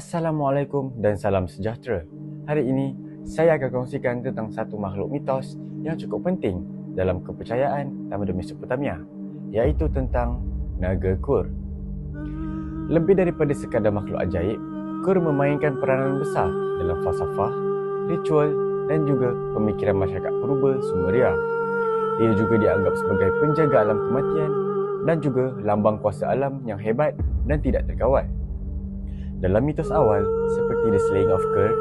Assalamualaikum dan salam sejahtera. Hari ini, saya akan kongsikan tentang satu makhluk mitos yang cukup penting dalam kepercayaan tamadun Mesopotamia, iaitu tentang Naga Kur. Lebih daripada sekadar makhluk ajaib, Kur memainkan peranan besar dalam falsafah, ritual dan juga pemikiran masyarakat purba Sumeria. Ia juga dianggap sebagai penjaga alam kematian dan juga lambang kuasa alam yang hebat dan tidak terkawal. Dalam mitos awal, seperti The Slaying of Ker,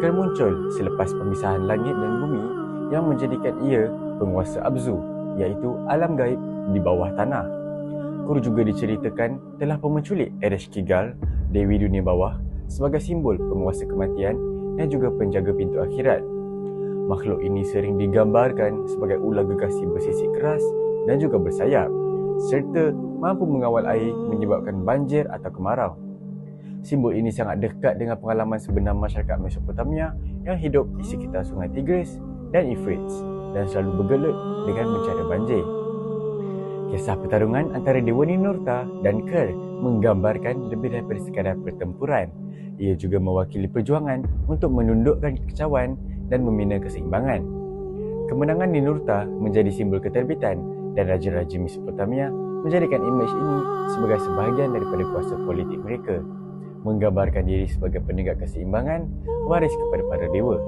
Ker muncul selepas pemisahan langit dan bumi yang menjadikan ia penguasa Abzu, iaitu alam gaib di bawah tanah. Kur juga diceritakan telah pemenculik Eresh Kigal, Dewi Dunia Bawah, sebagai simbol penguasa kematian dan juga penjaga pintu akhirat. Makhluk ini sering digambarkan sebagai ular gegasi bersisik keras dan juga bersayap, serta mampu mengawal air menyebabkan banjir atau kemarau. Simbol ini sangat dekat dengan pengalaman sebenar masyarakat Mesopotamia yang hidup di sekitar sungai Tigris dan Euphrates dan selalu bergelut dengan mencari banjir. Kisah pertarungan antara Dewa Ninurta dan Ker menggambarkan lebih daripada sekadar pertempuran. Ia juga mewakili perjuangan untuk menundukkan kekacauan dan membina keseimbangan. Kemenangan Ninurta menjadi simbol keterbitan dan raja-raja Mesopotamia menjadikan imej ini sebagai sebahagian daripada kuasa politik mereka menggambarkan diri sebagai penegak keseimbangan waris kepada para dewa.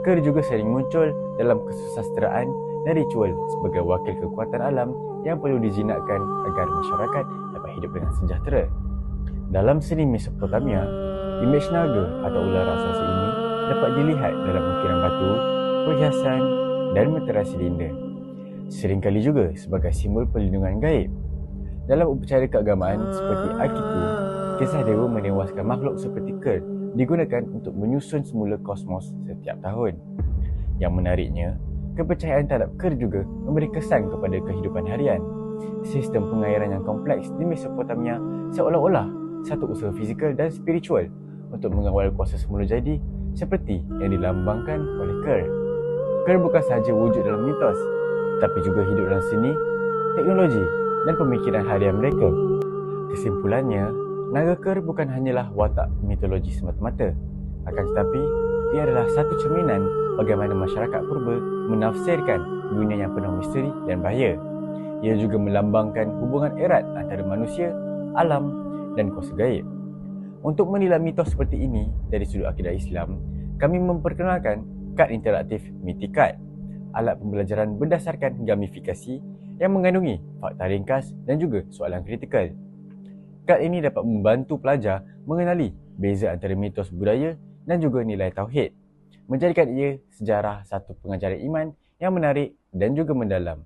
Ker juga sering muncul dalam kesusasteraan dan ritual sebagai wakil kekuatan alam yang perlu dijinakkan agar masyarakat dapat hidup dengan sejahtera. Dalam seni Mesopotamia, imej naga atau ular raksasa ini dapat dilihat dalam ukiran batu, perhiasan dan meterai silinder. Seringkali juga sebagai simbol perlindungan gaib. Dalam upacara keagamaan seperti Akitu kisah dewa menewaskan makhluk seperti Ker digunakan untuk menyusun semula kosmos setiap tahun. Yang menariknya, kepercayaan terhadap Ker juga memberi kesan kepada kehidupan harian. Sistem pengairan yang kompleks di Mesopotamia seolah-olah satu usaha fizikal dan spiritual untuk mengawal kuasa semula jadi seperti yang dilambangkan oleh Ker. Ker bukan sahaja wujud dalam mitos, tapi juga hidup dalam seni, teknologi dan pemikiran harian mereka. Kesimpulannya, Naga Ker bukan hanyalah watak mitologi semata-mata, akan tetapi ia adalah satu cerminan bagaimana masyarakat purba menafsirkan dunia yang penuh misteri dan bahaya. Ia juga melambangkan hubungan erat antara manusia, alam dan kuasa gaib. Untuk menilai mitos seperti ini dari sudut akidah Islam, kami memperkenalkan kad interaktif Mitikat, alat pembelajaran berdasarkan gamifikasi yang mengandungi fakta ringkas dan juga soalan kritikal. Kad ini dapat membantu pelajar mengenali beza antara mitos budaya dan juga nilai tauhid. Menjadikan ia sejarah satu pengajaran iman yang menarik dan juga mendalam.